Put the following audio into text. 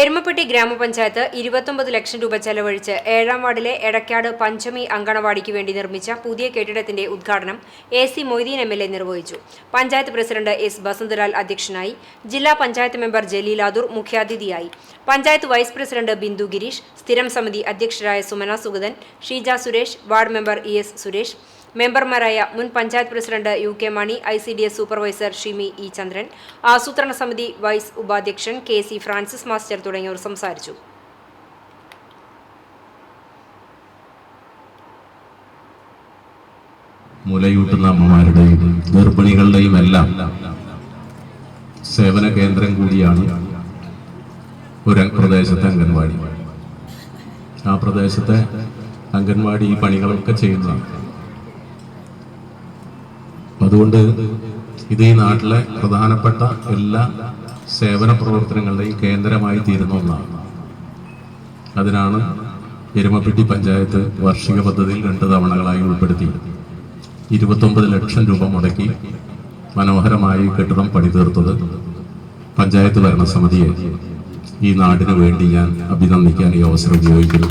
എരുമപ്പെട്ടി ഗ്രാമപഞ്ചായത്ത് ഇരുപത്തൊമ്പത് ലക്ഷം രൂപ ചെലവഴിച്ച് ഏഴാം വാർഡിലെ എടക്കാട് പഞ്ചമി അങ്കണവാടിക്ക് വേണ്ടി നിർമ്മിച്ച പുതിയ കെട്ടിടത്തിന്റെ ഉദ്ഘാടനം A C Moideen M L A നിർവഹിച്ചു. പഞ്ചായത്ത് പ്രസിഡന്റ് എസ് ബസന്തലാൽ അധ്യക്ഷനായി. ജില്ലാ പഞ്ചായത്ത് മെമ്പർ ജലീലാദൂർ മുഖ്യാതിഥിയായി. പഞ്ചായത്ത് വൈസ് പ്രസിഡന്റ് ബിന്ദു ഗിരീഷ് സ്ഥിരം സമിതി അധ്യക്ഷരായ Sumana Sugathan Sheeja Suresh ward member E S Suresh മെമ്പർമാരായ മുൻ panchayat president U K Mani I C D S supervisor Shimi E Chandran ആസൂത്രണ സമിതി വൈസ് ഉപാധ്യക്ഷൻ കെ സി ഫ്രാൻസിസ് മാസ്റ്റർ തുടങ്ങിയവർ സംസാരിച്ചു. മുലയൂട്ടുന്ന അമ്മമാരുടെയും ഗർഭിണികളുടെയും എല്ലാം സേവന കേന്ദ്രം കൂടിയാണ് ഒരു പ്രദേശത്തെ അംഗൻവാടി. ആ പ്രദേശത്തെ അംഗൻവാടി ഈ പണികളൊക്കെ ചെയ്യുന്നതാണ്. അതുകൊണ്ട് ഇത് ഈ നാട്ടിലെ പ്രധാനപ്പെട്ട എല്ലാ സേവന പ്രവർത്തനങ്ങളുടെയും കേന്ദ്രമായി തീരുന്ന ഒന്നാണ്. അതിനാണ് എരുമപ്പെട്ടി പഞ്ചായത്ത് വാർഷിക പദ്ധതിയിൽ രണ്ട് തവണകളായി ഉൾപ്പെടുത്തി ഇരുപത്തൊമ്പത് ലക്ഷം രൂപ മുടക്കി മനോഹരമായി കെട്ടിടം പണിതീർത്തത് പഞ്ചായത്ത് ഭരണസമിതിയെ ഈ നാടിനു വേണ്ടി ഞാൻ അഭിനന്ദിക്കാൻ ഈ അവസരം ഉപയോഗിക്കുന്നു.